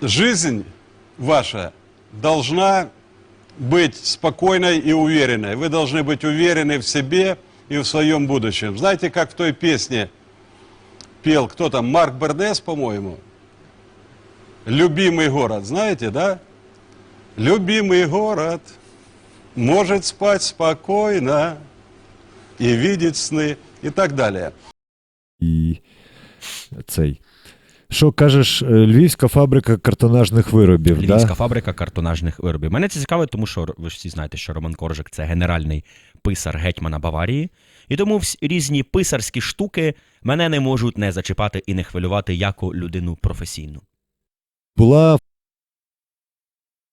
жизнь ваша должна быть спокойной и уверенной. Вы должны быть уверены в себе и в своем будущем. Знаете, как в той песне пел кто там, Марк Бернес, по-моему? Любимый город, знаете, да? Любимый город может спать спокойно и видеть сны и так далее. І цей. Що кажеш, е, львівська фабрика картонажних виробів, Львівська да? фабрика картонажних виробів. Мене це цікавить, тому що ви ж всі знаєте, що Роман Коржик це генеральний писар гетьмана Баварії. І тому всі різні писарські штуки мене не можуть не зачіпати і не хвилювати як людину професійну. Була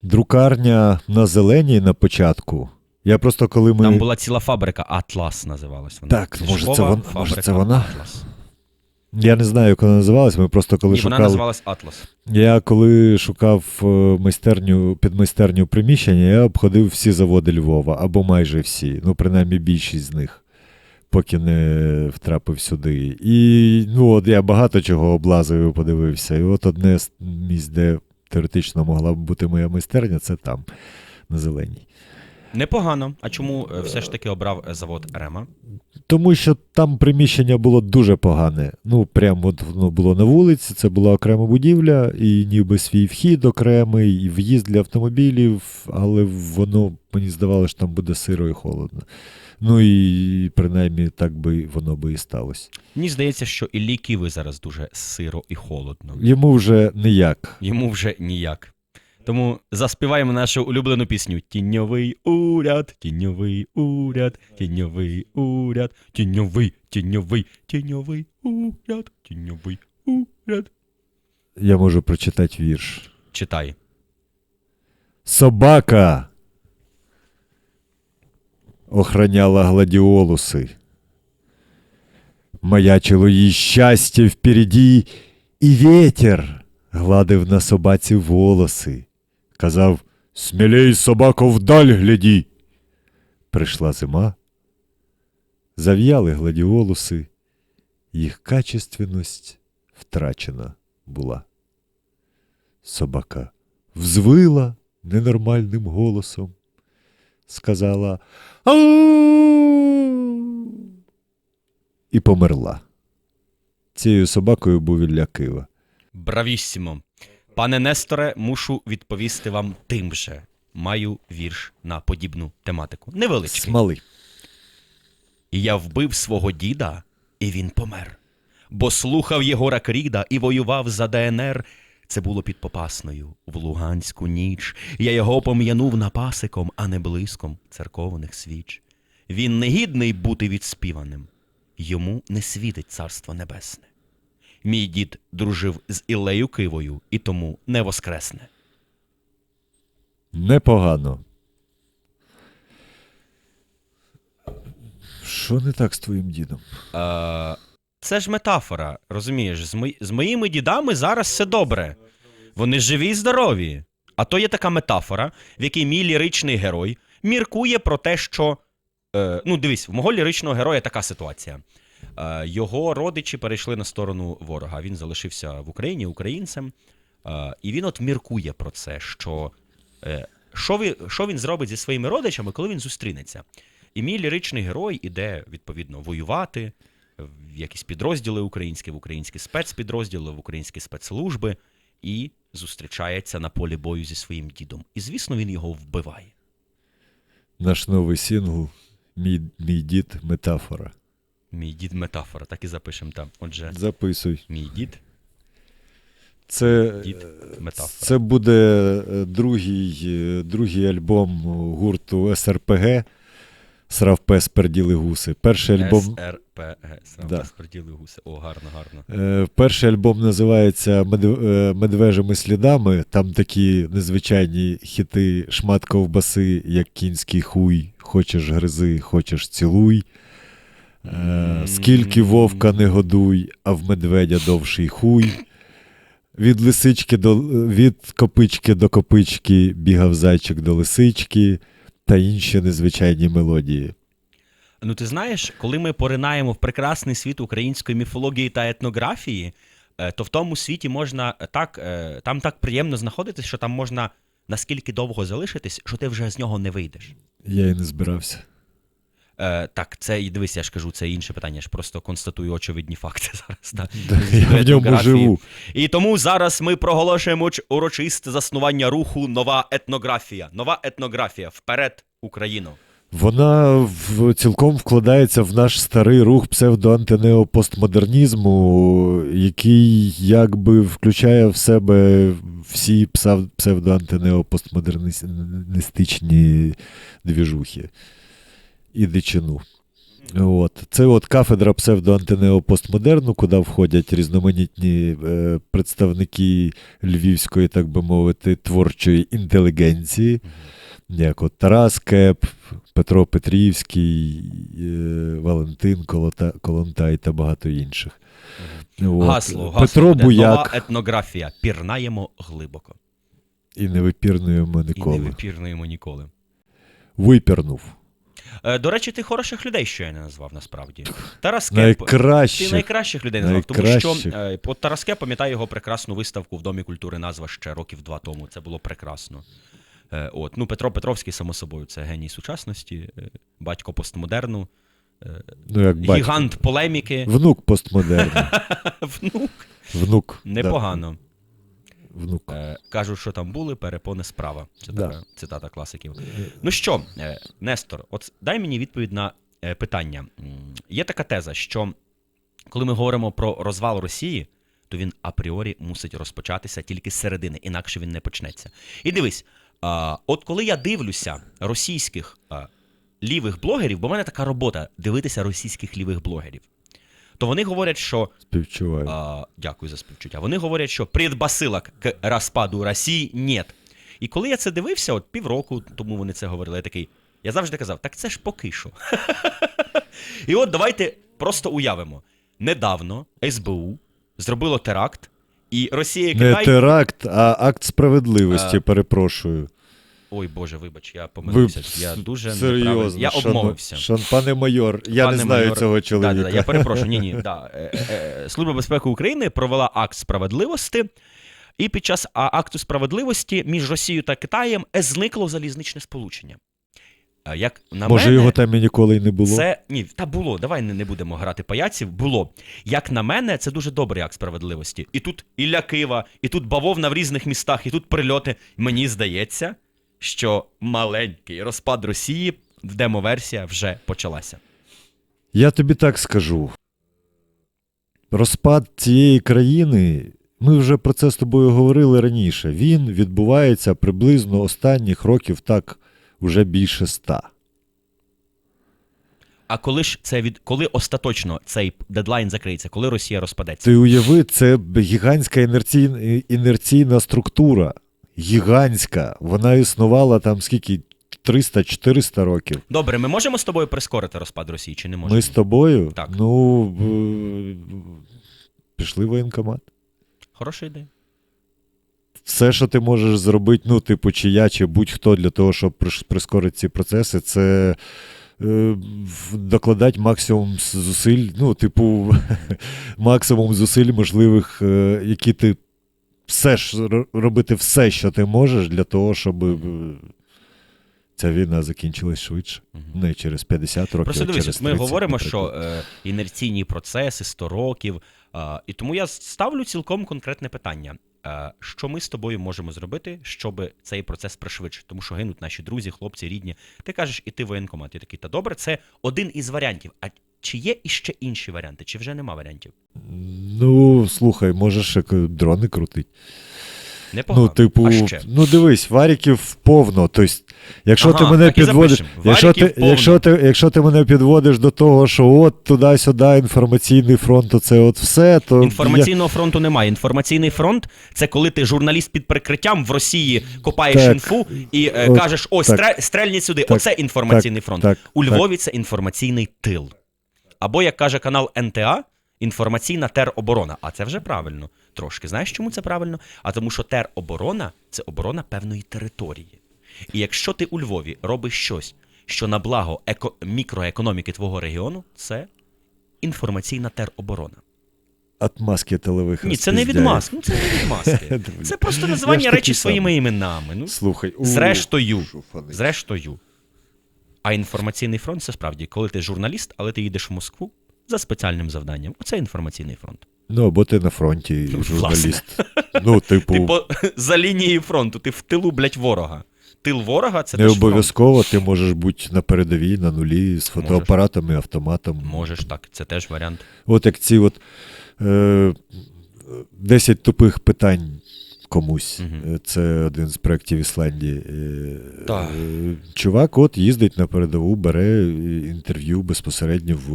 друкарня на зеленій на початку. Я просто коли ми. Там була ціла фабрика Атлас називалась вона. Так, може, це Книжкова вон- може, це вона? Атлас. Я не знаю, як вона називалась. Ми просто коли Ні, вона називалась Атлас. Я коли шукав е, майстерню, приміщення, я обходив всі заводи Львова, або майже всі, ну, принаймні більшість з них, поки не втрапив сюди. І ну, от я багато чого облазив і подивився. І от одне з місць, де теоретично могла б бути моя майстерня, це там, на зеленій. Непогано. А чому е, все ж таки обрав е, завод Рема? Тому що там приміщення було дуже погане. Ну, прямо от воно було на вулиці, це була окрема будівля, і ніби свій вхід окремий, і в'їзд для автомобілів, але воно, мені здавалося, що там буде сиро і холодно. Ну і принаймні так би воно би і сталося. Мені здається, що Іллі Киви зараз дуже сиро і холодно. Йому вже ніяк. Йому вже ніяк. Тому заспіваємо нашу улюблену пісню Тіньовий уряд, тіньовий уряд, тіньовий уряд, тіньовий, тіньовий, тіньовий уряд, тіньовий уряд. Я можу прочитати вірш. Читай. Собака охраняла гладіолуси. Маячило їй щастя впереді, і вітер гладив на собаці волоси. Казав Смілей, собако, вдаль гляді. Прийшла зима, зав'яли гладіолуси, їх качественность втрачена була. Собака взвила ненормальним голосом, сказала «Ау!» і померла. Цією собакою був Ілля Кива. Бравіссімо. Пане Несторе, мушу відповісти вам тим же. Маю вірш на подібну тематику. Невеличкий. Смали. І я вбив свого діда, і він помер. Бо слухав Єгора Кріда і воював за ДНР. Це було під Попасною в Луганську ніч. Я його пом'янув напасиком, а не блиском церковних свіч. Він не гідний бути відспіваним. Йому не світить царство небесне. Мій дід дружив з Ілею Кивою і тому не воскресне. Непогано. Що не так з твоїм дідом? Е, це ж метафора, розумієш? З, мої, з моїми дідами зараз все добре. Вони живі і здорові. А то є така метафора, в якій мій ліричний герой міркує про те, що. Е, ну, дивись, в мого ліричного героя така ситуація. Е, його родичі перейшли на сторону ворога. Він залишився в Україні українцем. Е, і він от міркує про це, що, е, що, він зробить зі своїми родичами, коли він зустрінеться. І мій ліричний герой іде, відповідно, воювати в якісь підрозділи українські, в українські спецпідрозділи, в українські спецслужби і зустрічається на полі бою зі своїм дідом. І, звісно, він його вбиває. Наш новий сингл Мій, мій дід метафора. Мій дід метафора, так і запишемо там. Отже, Записуй. мій дід, Це, дід, метафора. це буде е, другий, е, другий альбом гурту СРПГ Срав пес перділи гуси. Перший альбом. СРПГ. Да. Да. Сприділи гуси. О, гарно, гарно. Е, Перший альбом називається е, Медвежими слідами. Там такі незвичайні хіти шмат ковбаси, як кінський хуй. Хочеш гризи, хочеш цілуй. Е, Скільки вовка не годуй, а в медведя довший хуй. Від лисички до від копички до копички бігав зайчик до лисички та інші незвичайні мелодії. Ну, ти знаєш, коли ми поринаємо в прекрасний світ української міфології та етнографії, е, то в тому світі можна так, е, там так приємно знаходитись, що там можна наскільки довго залишитись, що ти вже з нього не вийдеш. Я і не збирався. Е, так, це і дивись, я ж кажу, це інше питання. Я ж просто констатую очевидні факти зараз. Да. Я в ньому живу. І тому зараз ми проголошуємо урочисте заснування руху Нова етнографія. Нова етнографія. Вперед, Україно. Вона в, цілком вкладається в наш старий рух псевдоантинеопостмодернізму, який якби включає в себе всі псевдоантинеопостмодерністичні двіжухи і дичину. От. Це от кафедра псевдоантинеопостмодерну, куди входять різноманітні е, представники львівської, так би мовити, творчої інтелігенції, як от Тарас Кеп, Петро Петрівський, е, Валентин Колота, Колонтай та багато інших. От. Гасло, гасло Петро буде. Буяк Нова етнографія. Пірнаємо глибоко. і не випірнуємо І не випірнуємо ніколи. Випірнув. Е, до речі, ти хороших людей, що я не назвав насправді. Тарас Кеп. Ти найкращих людей назвав, тому що е, от Тарас Кеп пам'ятаю його прекрасну виставку в Домі культури назва ще років два тому. Це було прекрасно. Е, от. Ну, Петро Петровський, само собою, це геній сучасності, батько постмодерну, Ну, як батько. гігант полеміки. Внук постмодерну. Внук. Внук. Непогано. Да. Внук. Е, кажуть, що там були, перепони справа. Це Да. така цитата класиків. Ну що, е, Нестор, от дай мені відповідь на е, питання. Є така теза, що коли ми говоримо про розвал Росії, то він апріорі мусить розпочатися тільки з середини, інакше він не почнеться. І дивись, от коли я дивлюся російських лівих блогерів, бо в мене така робота дивитися російських лівих блогерів, то вони говорять, що Співчуваю. а, дякую за співчуття. Вони говорять, що предбасилок к розпаду Росії нет. І коли я це дивився, от півроку тому вони це говорили, я такий. Я завжди казав, так це ж поки що. І от давайте просто уявимо: недавно СБУ зробило теракт, і Росія і Не теракт, а акт справедливості, А, перепрошую. Ой Боже, вибач, я помилився. Я дуже неправильно. серйозно. Я шан- обмовився. Шан, пане майор, я Пане не знаю майор, цього чоловіка. Да, да, да, я перепрошую, ні, ні. Да. Е, е, Служба безпеки України провела акт справедливості, і під час акту справедливості між Росією та Китаєм е, зникло залізничне сполучення. Е, Як на Може, мене, його там і ніколи й не було. це ні, та було. Давай не, не будемо грати паяців. Було. Як на мене, це дуже добрий акт справедливості. І тут Ілля Кива, і тут бавовна в різних містах, і тут прильоти. Мені здається, що маленький розпад Росії в демоверсія вже почалася. Я тобі так скажу. Розпад цієї країни, ми вже про це з тобою говорили раніше. Він відбувається приблизно останніх років так уже більше ста. А коли ж це від коли остаточно цей дедлайн закриється, коли Росія розпадеться? Ти уяви, це гігантська інерційна, інерційна структура. Гігантська. Вона існувала там скільки? 300-400 років. Добре, ми можемо з тобою прискорити розпад Росії чи не можемо? Ми з тобою? Так. Ну, пішли в воєнкомат. Хороша ідея. Все, що ти можеш зробити, ну, типу, чи я, чи будь-хто для того, щоб прискорити ці процеси, це е, докладати максимум зусиль, ну, типу, максимум зусиль можливих, е, які ти все ж робити все, що ти можеш, для того, щоб е, ця війна закінчилась швидше. Мгм. Не через 50 років. Просто а дивись, через ми говоримо, що е, інерційні процеси 100 років. Е, і тому я ставлю цілком конкретне питання: е, що ми з тобою можемо зробити, щоб цей процес пришвидшити? Тому що гинуть наші друзі, хлопці, рідні. Ти кажеш, іти в воєнкомат. Я такий, та добре, це один із варіантів. А чи є іще інші варіанти, чи вже нема варіантів? Ну, слухай, можеш як дрони крутить. Непогано. Ну, типу, а ще? ну дивись, варіків повно. Тобто, якщо Ага, ти мене підводиш, якщо ти, повно. якщо, ти, якщо ти мене підводиш до того, що от туди-сюди інформаційний фронт, то це от все, то Інформаційного фронту немає. Інформаційний фронт це коли ти журналіст під прикриттям в Росії копаєш Так. інфу і е, От, кажеш: ось так. стре- стрельніть сюди. Так, Оце інформаційний так, фронт. так, У так. Львові це інформаційний тил. Або, як каже канал НТА, інформаційна тероборона. А це вже правильно. Трошки. Знаєш, чому це правильно? А тому, що тероборона це оборона певної території. І якщо ти у Львові робиш щось, що на благо еко- мікроекономіки твого регіону, це інформаційна тероборона. Отмазки тилових Ні, це не від маски. Ну, це не від маски. Це просто називання речі своїми іменами. Ну, Слухай, у, Зрештою. Зрештою. А інформаційний фронт це справді, коли ти журналіст, але ти їдеш в Москву за спеціальним завданням. Оце інформаційний фронт. Ну, або ти на фронті, Ну, журналіст. Ну, типу, Ти по, за лінією фронту, ти в тилу, блядь, ворога. Тил ворога це не обов'язково ти можеш бути на передовій, на нулі, з фотоапаратами, автоматом. Можеш так, це теж варіант. От як ці от е, 10 тупих питань комусь. Е, Це один з проєктів Ісландії. Е, Так. е, Чувак от їздить на передову, бере інтерв'ю безпосередньо в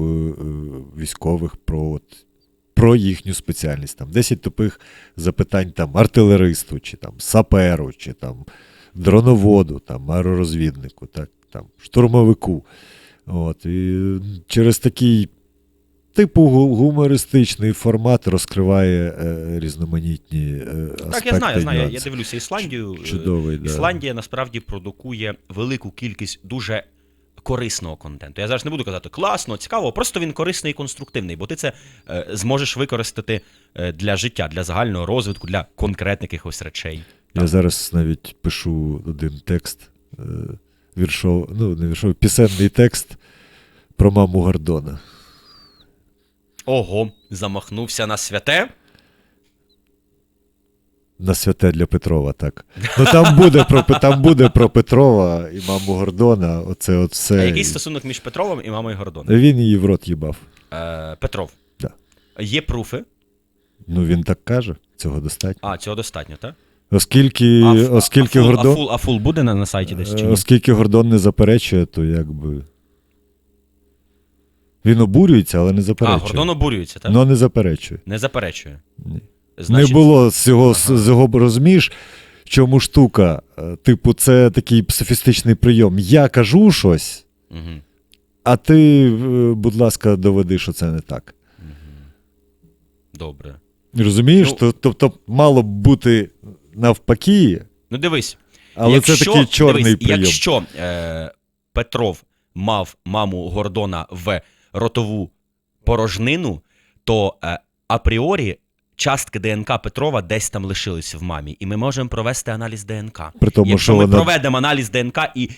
військових про, от, про їхню спеціальність. Там 10 тупих запитань там артилеристу, чи там саперу, чи там дроноводу, там аеророзвіднику, так, там, штурмовику. От, і через такий типу гумористичний формат розкриває е, різноманітні е, аспекти. Так, я знаю, я знаю. Я дивлюся Ісландію. Чудовий, да. Ісландія насправді продукує велику кількість дуже корисного контенту. Я зараз не буду казати класно, цікаво, просто він корисний і конструктивний, бо ти це е, зможеш використати е, для життя, для загального розвитку, для конкретних якихось речей. Я зараз навіть пишу один текст, е, віршов, ну, не віршов, пісенний текст про маму Гордона. Ого, замахнувся на святе. На святе для Петрова, так. Ну там буде про, там буде про Петрова і маму Гордона. Оце от все. А який стосунок між Петровим і мамою Гордона? Він її в рот їбав. Е, Петров. Да. Є пруфи. Ну він так каже, цього достатньо. А, цього достатньо, так? Оскільки, А, оскільки, а, Гордон, а, фул, а фул буде на, на сайті десь чи е, ні? оскільки Гордон не заперечує, то якби. Він обурюється, але не А, заперечує. Гордон обурюється, так? Но не заперечує. Не заперечує. Ні. Значить, Не було з цього, Ага. з його розумієш, чому штука. Е, Типу, це такий софістичний прийом. Я кажу щось, Угу. а ти, е, будь ласка, доведи, що це не так. Добре. Розумієш? Ну- Тобто мало б бути навпаки, Ну дивись, але це такий чорний дивись, прийом. Якщо е, Петров мав маму Гордона в ротову порожнину, то е, апріорі частки ДНК Петрова десь там лишились в мамі, і ми можемо провести аналіз ДНК. При тому, Якщо що ми вона проведемо аналіз ДНК і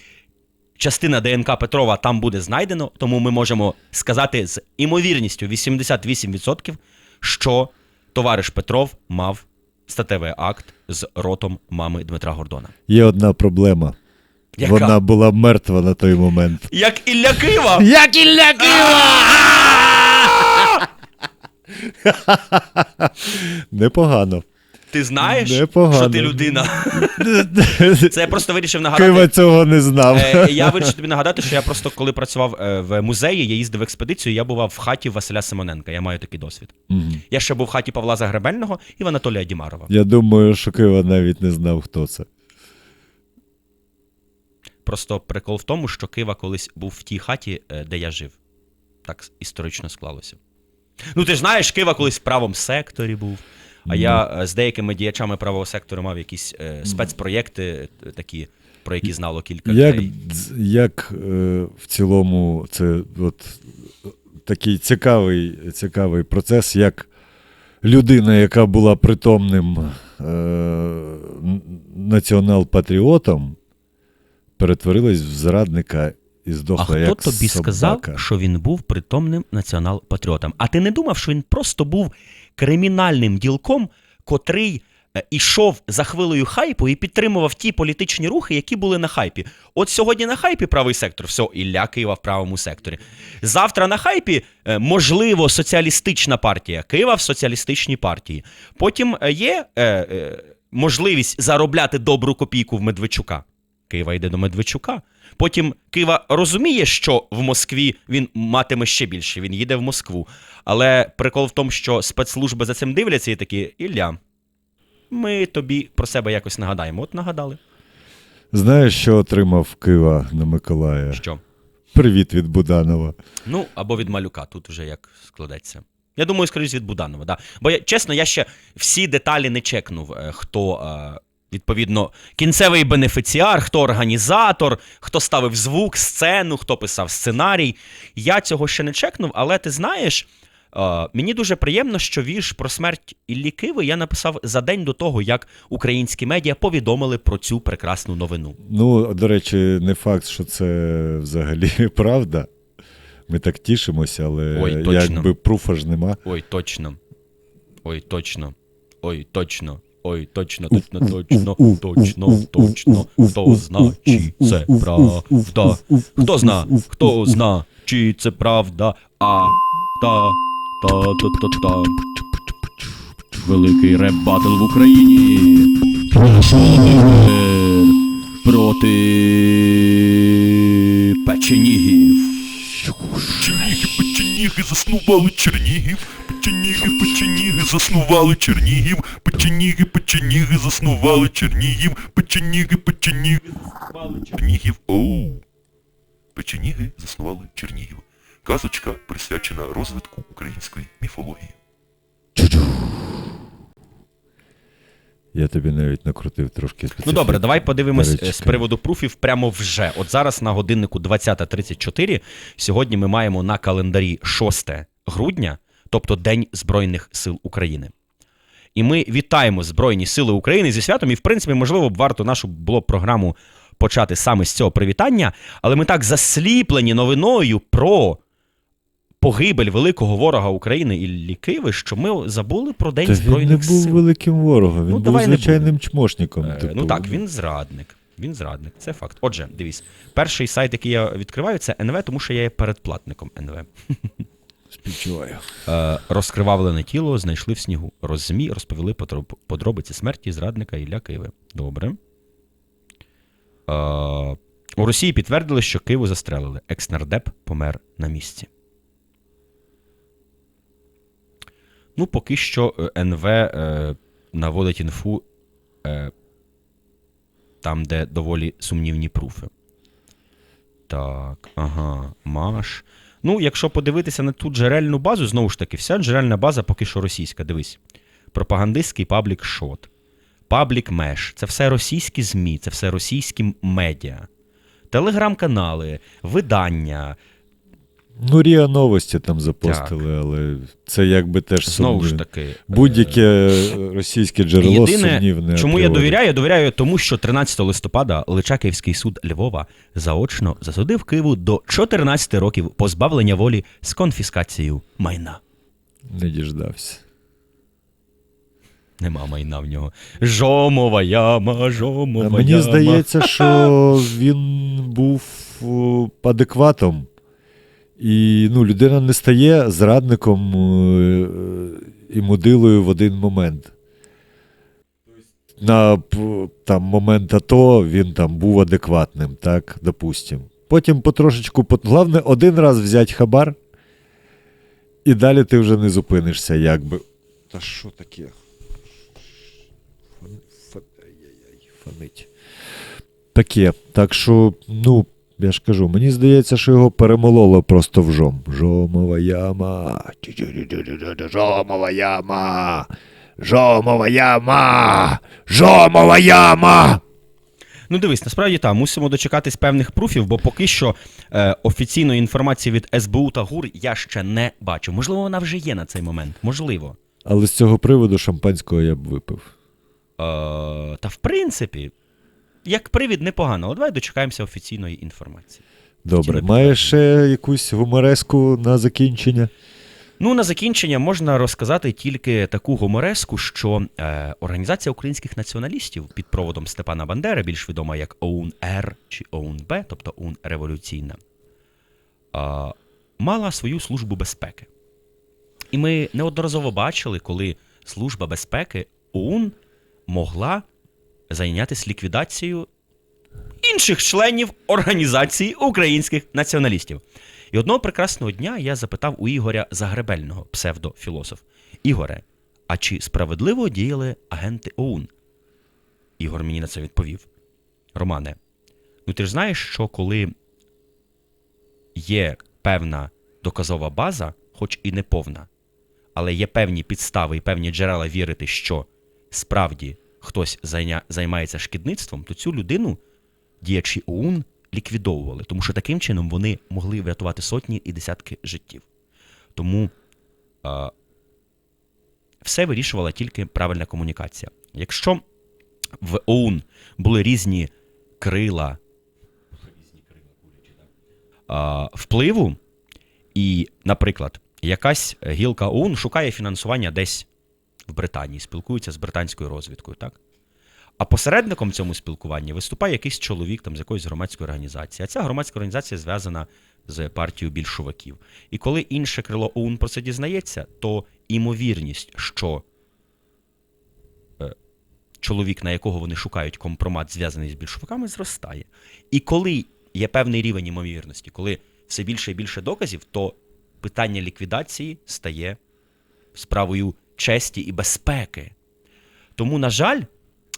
частина ДНК Петрова там буде знайдено, тому ми можемо сказати з імовірністю 88%, що товариш Петров мав статевий акт з ротом мами Дмитра Гордона. є одна проблема. Яка? Вона була мертва на той момент. Як Ілля Кива! Як Ілля Непогано. Ти знаєш, Непогано. що ти людина. Це я просто вирішив нагадати. Кива цього не знав. Е, я вирішив тобі нагадати, що я просто коли працював е, в музеї, я їздив в експедицію, я бував в хаті Василя Симоненка. Я маю такий досвід. Я ще був в хаті Павла Загребельного і в Анатолія Дімарова. Я думаю, що Кива навіть не знав, хто це. Просто прикол в тому, що Кива колись був в тій хаті, е, де я жив. Так історично склалося. Ну, ти ж знаєш, Кива колись в правому секторі був. А я е, з деякими діячами правого сектору мав якісь е, спецпроєкти, е, такі, про які знало кілька Як, людей. як е, в цілому це от, такий цікавий, цікавий процес, як людина, яка була притомним е, націонал-патріотом, перетворилась в зрадника і А здохла хто як тобі собака. сказав, що він був притомним націонал-патріотом? А ти не думав, що він просто був кримінальним ділком, котрий е, ішов за хвилею хайпу і підтримував ті політичні рухи, які були на хайпі. От сьогодні на хайпі правий сектор, все, Ілля Києва в правому секторі. Завтра на хайпі, е, можливо, соціалістична партія, Києва в соціалістичній партії. Потім е, є е, е, можливість заробляти добру копійку в Медведчука. Києва йде до Медведчука. Потім Києва розуміє, що в Москві він матиме ще більше, він їде в Москву. Але прикол в тому, що спецслужби за цим дивляться і такі: Ілля, ми тобі про себе якось нагадаємо. От нагадали. Знаєш, що отримав Кива на Миколая? Що? Привіт від Буданова. Ну, або від малюка, тут вже як складеться. Я думаю, скоріш від Буданова, да. Бо я, чесно, я ще всі деталі не чекнув, е, хто. е, Відповідно, кінцевий бенефіціар, хто організатор, хто ставив звук, сцену, хто писав сценарій. Я цього ще не чекнув, але ти знаєш, Е, мені дуже приємно, що вірш про смерть Іллі Киви я написав за день до того, як українські медіа повідомили про цю прекрасну новину. Ну, до речі, не факт, що це взагалі правда. Ми так тішимося, але Ой, точно. якби пруфа ж нема. Ой, точно. Ой, точно. Ой, точно. Ой, точно, точно, точно, точно, точно. Хто зна, чи це правда? Хто зна, хто зна, чи це правда? А та та та та та Великий реп батл в Україні. Проти печенігів. Печеніги, печеніги заснували Чернігів. Печеніги, печеніги заснували Чернігів. Печеніги, печеніги заснували Чернігів. Печеніги, печеніги заснували Чернігів. Оу. Печеніги заснували Чернігів. Казочка присвячена розвитку української міфології. Я тобі навіть накрутив трошки Ну добре, давай подивимось е, з приводу пруфів прямо вже. От зараз на годиннику 20.34. Сьогодні ми маємо на календарі 6 грудня, тобто День Збройних сил України. І ми вітаємо Збройні Сили України зі святом. І, в принципі, можливо, б варто нашу було б програму почати саме з цього привітання, але ми так засліплені новиною про погибель великого ворога України Іллі Киви, що ми забули про День Та він не був сил. великим ворогом, він Ну, був звичайним чмошником. Е, типу. Ну так, він зрадник. Він зрадник, це факт. Отже, дивись, перший сайт, який я відкриваю, це НВ, тому що я є передплатником НВ. співчуваю. Е, розкривавлене тіло знайшли в снігу. Роззмі розповіли подробиці смерті зрадника Ілля Киви. Добре. Е, у Росії підтвердили, що Киву застрелили. Екснардеп помер на місці. Ну, поки що е, НВ е, наводить інфу е, там, де доволі сумнівні пруфи. Так, ага, Маш. Ну, якщо подивитися на ту джерельну базу, знову ж таки, вся джерельна база поки що російська. Дивись. Пропагандистський паблік Шот, паблік Меш. Це все російські ЗМІ, це все російські медіа, телеграм-канали, видання. Ну, Ріа новості там запостили, але це якби теж Знову ж таки. е, Будь-яке російське джерело Єдине, сумнівне. Чому я апріорі. довіряю? Довіряю тому, що 13 листопада Личаківський суд Львова заочно засудив Києву до 14 років позбавлення волі з конфіскацією майна. Не діждався. Нема майна в нього. Жомова яма, жомова А мені яма. здається, що він був адекватом. І ну, людина не стає зрадником е, і мудилою в один момент. На там, момент АТО він там був адекватним, так, допустим. Потім потрошечку, головне, один раз взяти хабар, і далі ти вже не зупинишся, якби. Та що таке? Фа- ай-яй-яй, Фанить. Таке. Так що, ну, я ж кажу, мені здається, що його перемололо просто в жом. Жомова яма. Жомова яма. Жомова яма. Жомова яма. Ну дивись, насправді так, мусимо дочекатись певних пруфів, бо поки що е, офіційної інформації від СБУ та ГУР я ще не бачу. Можливо, вона вже є на цей момент. Можливо. Але з цього приводу шампанського я б випив. Е, та в принципі, як привід непогано, але давай дочекаємося офіційної інформації. Добре, маєш ще якусь гумореску на закінчення? Ну, на закінчення можна розказати тільки таку гумореску, що е, Організація українських націоналістів під проводом Степана Бандери, більш відома як ОУН-Р чи ОУН-Б, тобто ОУН Революційна, е, мала свою службу безпеки. І ми неодноразово бачили, коли Служба безпеки ОУН могла зайнятися ліквідацією інших членів Організації українських націоналістів. І одного прекрасного дня я запитав у Ігоря Загребельного, псевдофілософ. Ігоре, а чи справедливо діяли агенти ОУН? Ігор мені на це відповів. Романе, ну ти ж знаєш, що коли є певна доказова база, хоч і не повна, але є певні підстави і певні джерела вірити, що справді хтось зайня... займається шкідництвом, то цю людину діячі ОУН ліквідовували, тому що таким чином вони могли врятувати сотні і десятки життів. Тому е, все вирішувала тільки правильна комунікація. Якщо в ОУН були різні крила е, впливу, і, наприклад, якась гілка ОУН шукає фінансування десь в Британії, спілкується з британською розвідкою, так? А посередником цьому спілкуванні виступає якийсь чоловік там з якоїсь громадської організації. А ця громадська організація зв'язана з партією більшовиків. І коли інше крило ОУН про це дізнається, то імовірність, що е, чоловік, на якого вони шукають компромат, зв'язаний з більшовиками, зростає. І коли є певний рівень імовірності, коли все більше і більше доказів, то питання ліквідації стає справою честі і безпеки. Тому, на жаль,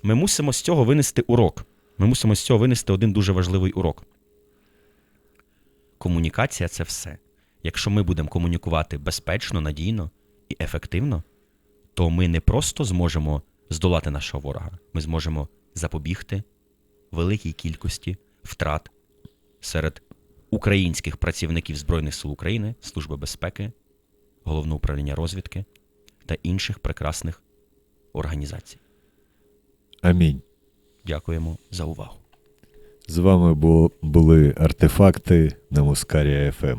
ми мусимо з цього винести урок. Ми мусимо з цього винести один дуже важливий урок. Комунікація це все. Якщо ми будемо комунікувати безпечно, надійно і ефективно, то ми не просто зможемо здолати нашого ворога, ми зможемо запобігти великій кількості втрат серед українських працівників Збройних сил України, Служби безпеки, Головного управління розвідки та інших прекрасних організацій. Амінь. Дякуємо за увагу. З вами були артефакти на Мускарія. ФМ.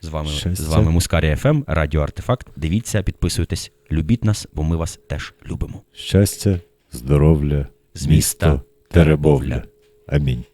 З вами, Щастя. з вами Мускарія ФМ, Радіо Артефакт. Дивіться, підписуйтесь, любіть нас, бо ми вас теж любимо. Щастя, здоров'я, З міста Теребовля. Амінь.